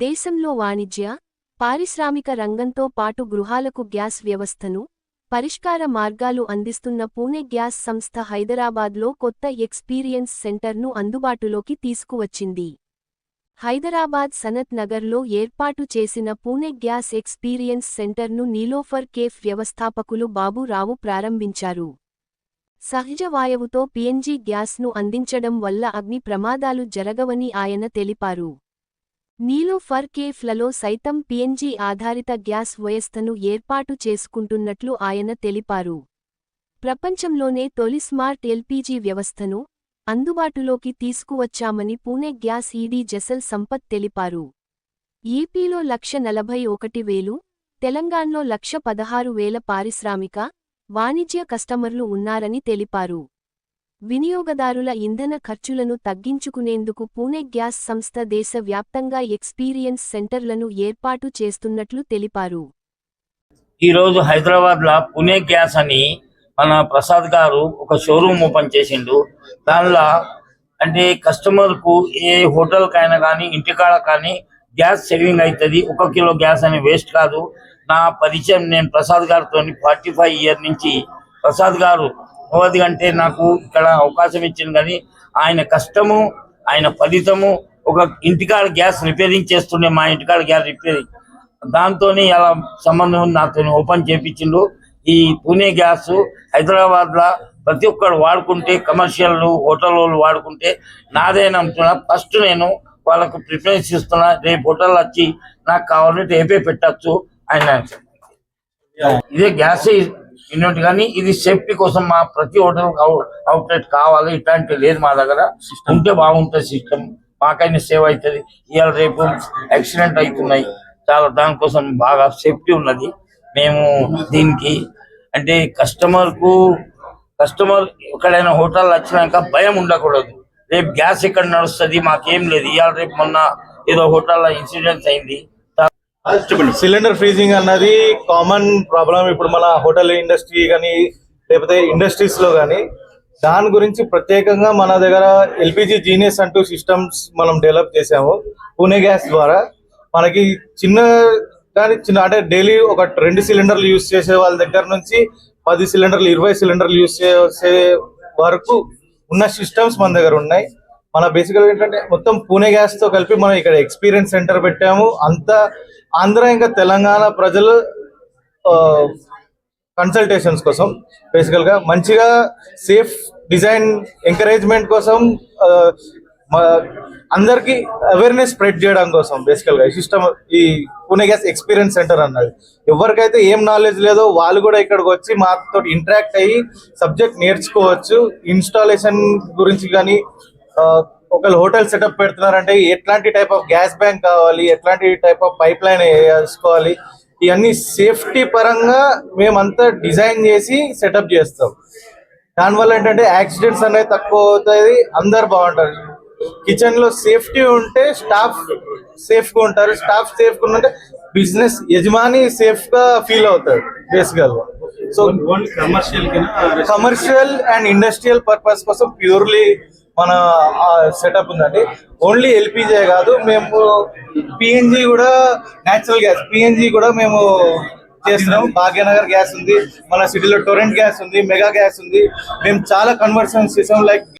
దేశంలో వాణిజ్య పారిశ్రామిక రంగంతో పాటు గృహాలకు గ్యాస్ వ్యవస్థను పరిష్కార మార్గాలు అందిస్తున్న పూణె గ్యాస్ సంస్థ హైదరాబాద్లో కొత్త ఎక్స్పీరియన్స్ సెంటర్ను అందుబాటులోకి తీసుకువచ్చింది. హైదరాబాద్ సనత్ నగర్లో ఏర్పాటు చేసిన పూణె గ్యాస్ ఎక్స్పీరియన్స్ సెంటర్ను నీలోఫర్ కేఫ్ వ్యవస్థాపకులు బాబురావు ప్రారంభించారు. సహజ వాయువుతో పీఎన్జీ గ్యాస్ను అందించడం వల్ల అగ్ని ప్రమాదాలు జరగవని ఆయన తెలిపారు. నీలోఫర్ కేఫ్లలో సైతం పిఎన్జీ ఆధారిత గ్యాస్ వ్యవస్థను ఏర్పాటు చేసుకుంటున్నట్లు ఆయన తెలిపారు. ప్రపంచంలోనే తొలి స్మార్ట్ ఎల్పీజీ వ్యవస్థను అందుబాటులోకి తీసుకువచ్చామని పూణె గ్యాస్ ఈడీ జసల్ సంపత్ తెలిపారు. ఏపీలో లక్ష నలభై ఒకటి వేలు తెలంగాణలో లక్ష పదహారు వేల పారిశ్రామిక వాణిజ్య కస్టమర్లు ఉన్నారని తెలిపారు. వినియోగదారుల ఇంధన ఖర్చులను తగ్గించుకునేందుకు పూణె గ్యాస్ సంస్థ దేశవ్యాప్తంగా ఎక్స్పీరియన్స్ సెంటర్లను ఏర్పాటు చేస్తున్నట్లు తెలిపారు. ఈరోజు హైదరాబాద్లో పుణే గ్యాస్ అని మన ప్రసాద్ గారు ఒక షోరూమ్ ఓపెన్ చేసిండు. దానిలో అంటే కస్టమర్కు ఏ హోటల్కైనా కానీ ఇంటికాడ కానీ గ్యాస్ సేవింగ్ అవుతుంది ఒక కిలో గ్యాస్ అని వేస్ట్ కాదు. నా పరిచయం నేను ప్రసాద్ గారితో ఫార్టీ ఫైవ్ ఇయర్ నుంచి ప్రసాద్ గారు ఓది అంటే నాకు ఇక్కడ అవకాశం ఇచ్చింది కానీ ఆయన కష్టము ఆయన ఫలితము ఒక ఇంటికాడ గ్యాస్ రిపేరింగ్ చేస్తుండే మా ఇంటికాడ గ్యాస్ రిపేరింగ్. దాంతో అలా సంబంధం ఉంది నాతో ఓపెన్ చేపించిండు. ఈ పూణే గ్యాస్ హైదరాబాద్లో ప్రతి ఒక్కరు వాడుకుంటే కమర్షియల్ హోటల్ వాళ్ళు వాడుకుంటే నాదేనంటున్నా ఫస్ట్ నేను వాళ్ళకు ప్రిఫరెన్స్ ఇస్తున్నా. రేపు హోటల్ వచ్చి నాకు కావాలంటే రేపే పెట్టచ్చు ఆయన ఇదే గ్యాస్ యూనిట్ కానీ ఇది సేఫ్టీ కోసం మా ప్రతి హోటల్ అవుట్లెట్ కావాలి ఇట్లాంటి లేదు మా దగ్గర. ఉంటే బాగుంటుంది సిస్టమ్ మాకైనా సేవ్ అవుతుంది ఇవాళ రేపు యాక్సిడెంట్ అవుతున్నాయి చాలా దానికోసం బాగా సేఫ్టీ ఉన్నది. మేము దీనికి అంటే కస్టమర్కు కస్టమర్ ఎక్కడైనా హోటల్ వచ్చినాక భయం ఉండకూడదు. రేపు గ్యాస్ ఎక్కడ నడుస్తుంది మాకేం లేదు. ఇవాళ రేపు మొన్న ఏదో హోటల్లో ఇన్సిడెంట్స్ అయింది. సిలిండర్ ఫ్రీజింగ్ అన్నది కామన్ ప్రాబ్లం ఇప్పుడు మన హోటల్ ఇండస్ట్రీ కానీ లేకపోతే ఇండస్ట్రీస్లో కానీ దాని గురించి ప్రత్యేకంగా మన దగ్గర ఎల్పిజి జీనియస్ అంటూ సిస్టమ్స్ మనం డెవలప్ చేసాము పూణే గ్యాస్ ద్వారా. మనకి చిన్న కానీ చిన్న అంటే డైలీ ఒక రెండు సిలిండర్లు యూస్ చేసే వాళ్ళ దగ్గర నుంచి పది సిలిండర్లు ఇరవై సిలిండర్లు యూజ్ చేసే వరకు ఉన్న సిస్టమ్స్ మన దగ్గర ఉన్నాయి. మన బేసికల్ ఏంటంటే మొత్తం పూణే గ్యాస్తో కలిపి మనం ఇక్కడ ఎక్స్పీరియన్స్ సెంటర్ పెట్టాము. అంతా ఆంధ్ర ఇంకా తెలంగాణ ప్రజలు కన్సల్టేషన్స్ కోసం. బేసికల్గా మంచిగా సేఫ్ డిజైన్ ఎంకరేజ్మెంట్ కోసం అందరికి అవేర్నెస్ స్ప్రెడ్ చేయడం కోసం బేసికల్గా. సిస్టమ్ ఈ పూణే గ్యాస్ ఎక్స్పీరియన్స్ సెంటర్ అన్నది. ఎవరికైతే ఏం నాలెడ్జ్ లేదో వాళ్ళు కూడా ఇక్కడికి వచ్చి మాతో ఇంటరాక్ట్ అయ్యి సబ్జెక్ట్ నేర్చుకోవచ్చు. ఇన్స్టాలేషన్ గురించి కానీ ఒకవేళ హోటల్ సెటప్ పెడుతున్నారంటే ఎట్లాంటి టైప్ ఆఫ్ గ్యాస్ బ్యాంక్ కావాలి ఎట్లాంటి టైప్ ఆఫ్ పైప్ లైన్ వేసుకోవాలి ఇవన్నీ సేఫ్టీ పరంగా మేమంతా డిజైన్ చేసి సెటప్ చేస్తాం. దానివల్ల ఏంటంటే యాక్సిడెంట్స్ అనేది తక్కువ అవుతాయి అందరు బాగుంటారు. కిచెన్లో సేఫ్టీ ఉంటే స్టాఫ్ సేఫ్గా ఉంటారు స్టాఫ్ సేఫ్గా ఉంటే బిజినెస్ యజమాని సేఫ్గా ఫీల్ అవుతాడు బేసికల్గా so commercial commercial and industrial purpose కోసం ప్యూర్లీ మన సెటప్ ఉందండి. ఓన్లీ ఎల్పిజే కాదు మేము పిఎన్జి కూడా నేచురల్ గ్యాస్ పిఎన్జి కూడా మేము చేస్తున్నాం. భాగ్యనగర్ గ్యాస్ ఉంది మన సిటీలో టొరెంట్ గ్యాస్ ఉంది మెగా గ్యాస్ ఉంది. మేము చాలా కన్వర్షన్స్ చేసాం లైక్